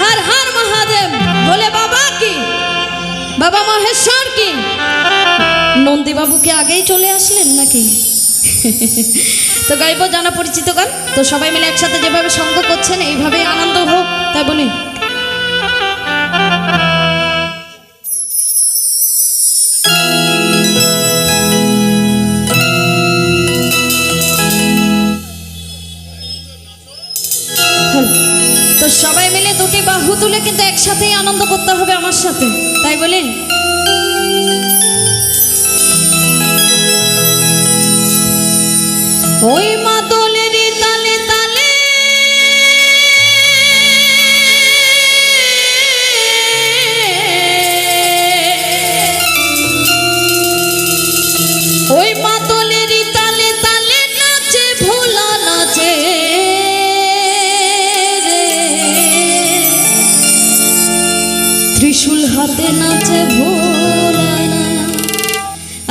হর হর মহাদেব বলে বাবা কি বাবা মহেশ্বর কি নন্দী বাবুকে আগেই চলে আসলেন নাকি তো গাইব জানা পরিচিত গান তো সবাই মিলে একসাথে যেভাবে সঙ্গ করছেন এইভাবে আনন্দ হোক তাই বলি একসাথেই আনন্দ করতে হবে আমার সাথে। তাই বলেন ওই মাতলের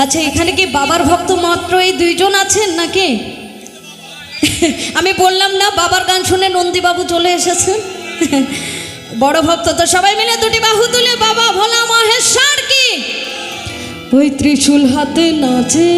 আচ্ছা এখানে কি বাবার ভক্ত মাত্র এই দুইজন আছেন নাকি? আমি বললাম না, বাবার গান শুনে নন্দীবাবু চলে এসেছেন। বড় ভক্ত তো সবাই মিলে দুটি বাহু তুলে, বাবা ভোলা মহেশ্বর কি? ওই ত্রিশূল হাতে নাচে।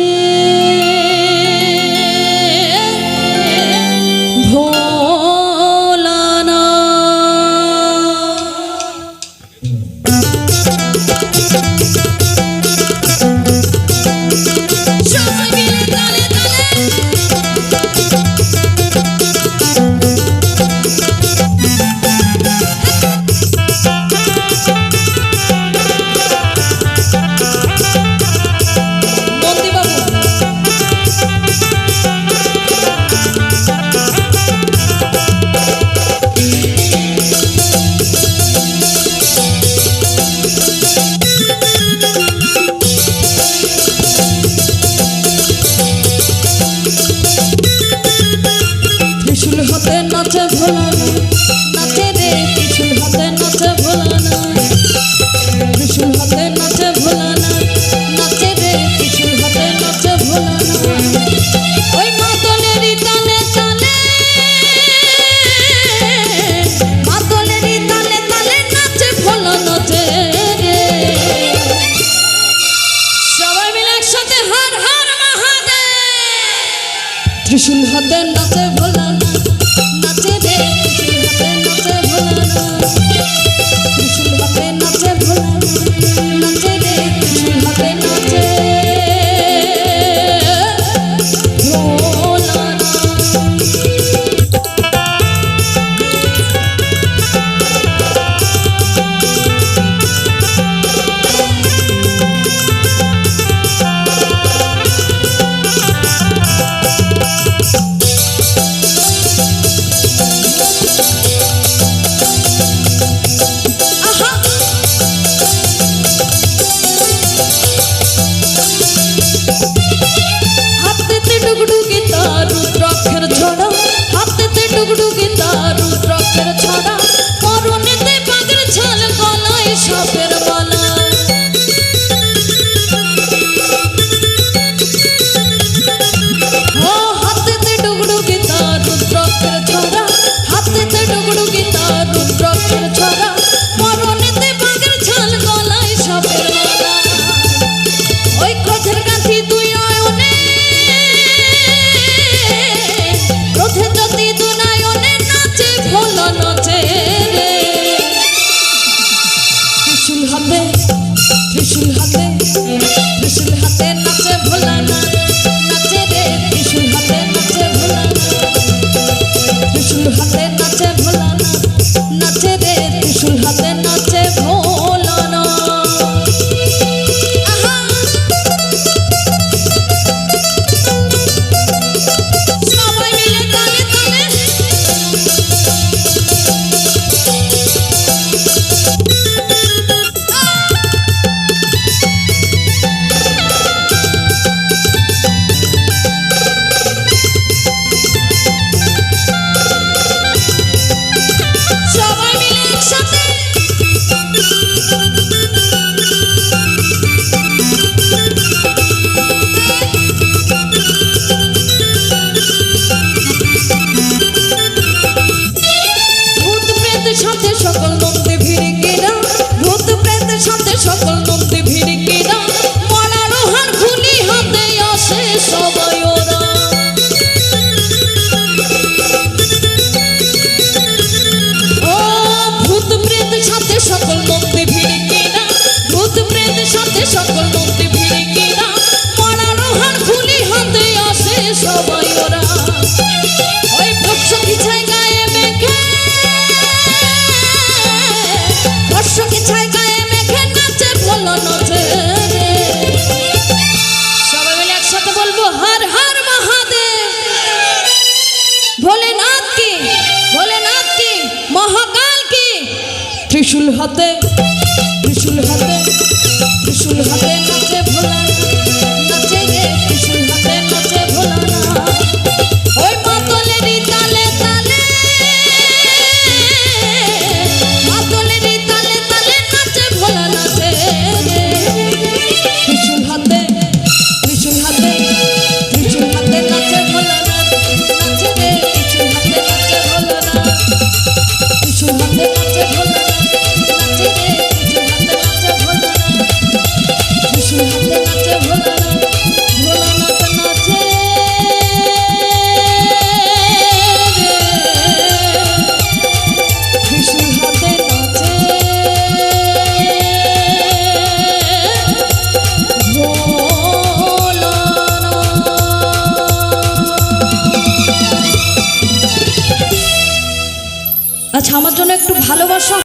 ত্রিশূল হাতে নাচে ভোলা ত্রিশুল হাতে ত্রিশুল হাতে ত্রিশুল হাতে।